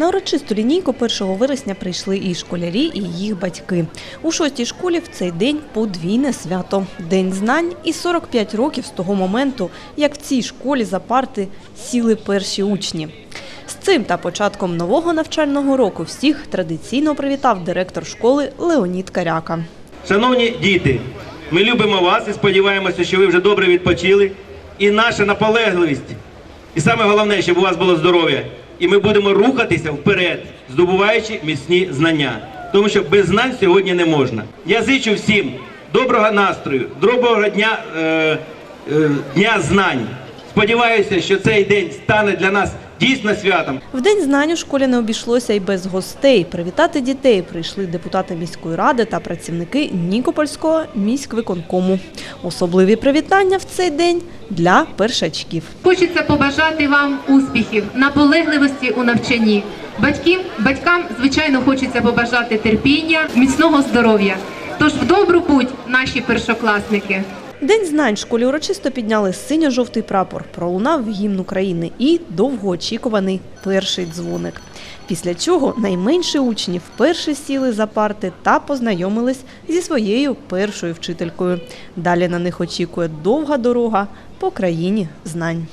На урочисту лінійку 1 вересня прийшли і школярі, і їх батьки. У шостій школі в цей день подвійне свято – День знань і 45 років з того моменту, як в цій школі за парти сіли перші учні. З цим та початком нового навчального року всіх традиційно привітав директор школи Леонід Каряка. Шановні діти, ми любимо вас і сподіваємося, що ви вже добре відпочили. І наша наполегливість, і саме головне, щоб у вас було здоров'я. І ми будемо рухатися вперед, здобуваючи міцні знання. Тому що без знань сьогодні не можна. Я зичу всім доброго настрою, доброго дня, е, е, дня знань. Сподіваюся, що цей день стане для нас дійсно святом. В День знань у школі не обійшлося й без гостей. Привітати дітей прийшли депутати міської ради та працівники Нікопольського міськвиконкому. Особливі привітання в цей день для першачків. Хочеться побажати вам успіхів, наполегливості у навчанні. Батьків, батькам, звичайно, хочеться побажати терпіння, міцного здоров'я. Тож в добру путь, наші першокласники. День знань в школі урочисто підняли синьо-жовтий прапор, пролунав гімн України і довгоочікуваний перший дзвоник. Після чого найменші учні вперше сіли за парти та познайомились зі своєю першою вчителькою. Далі на них очікує довга дорога по країні знань.